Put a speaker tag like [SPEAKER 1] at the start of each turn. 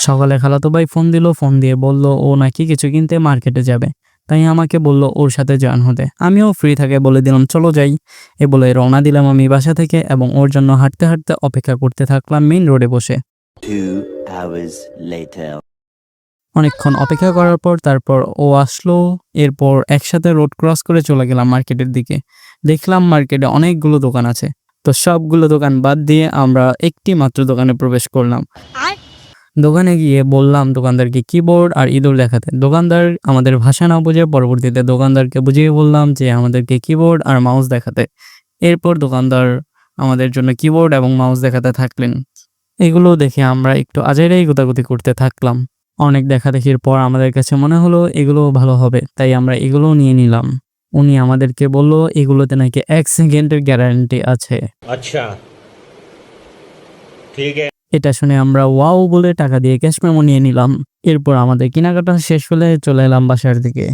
[SPEAKER 1] সকালে খালাতো ভাই ফোন দিল ফোন দিয়ে বলল ও নাকি কিছু কিনতে মার্কেটে যাবে। তাই আমাকে বলল ওর সাথে জয়েন হতে। আমিও ফ্রি থাকে বলে দিলাম চলো যাই। এ বলে রওনা দিলাম আমি বাসা থেকে এবং ওর জন্য হাঁটতে হাঁটতে অপেক্ষা করতে থাকলাম মেইন রোডে বসে। অনেকক্ষণ অপেক্ষা করার পর তারপর ও আসলো এরপর একসাথে রোড ক্রস করে চলে গেলাম মার্কেটের দিকে। দেখলাম মার্কেটে অনেকগুলো দোকান আছে। তো সবগুলো দোকান বাদ দিয়ে আমরা একটি মাত্র দোকানে প্রবেশ করলাম। দোকানে গিয়ে বললাম দোকানদারকে কিবোর্ড আর ইঁদুর দেখাতে? দোকানদার আমাদের ভাষা না বুঝে পরবর্তীতে দোকানদারকে বুঝিয়ে বললাম যে, আমাদেরকে কিবোর্ড আর মাউস দেখাতে। এরপর দোকানদার আমাদের জন্য কিবোর্ড এবং মাউস দেখাতে থাকলেন। এগুলো দেখে আমরা একটু আজেরাই গোতাগুতি করতে থাকলাম। অনেক দেখাদেখির পর আমাদের কাছে মনে হলো এগুলো ভালো হবে। তাই আমরা এগুলো নিয়ে নিলাম। উনি আমাদেরকে বলল, এগুলোতে নাকি এক সেকেন্ডের গ্যারান্টি আছে।
[SPEAKER 2] আচ্ছা। ঠিক আছে
[SPEAKER 1] এটা শুনে আমরা ওয়াও বলে টাকা দিয়ে ক্যাশ মেমো নিয়ে নিলাম। এরপর আমাদের কেনাকাটা শেষ হলে চলে এলাম বাসার দিকে।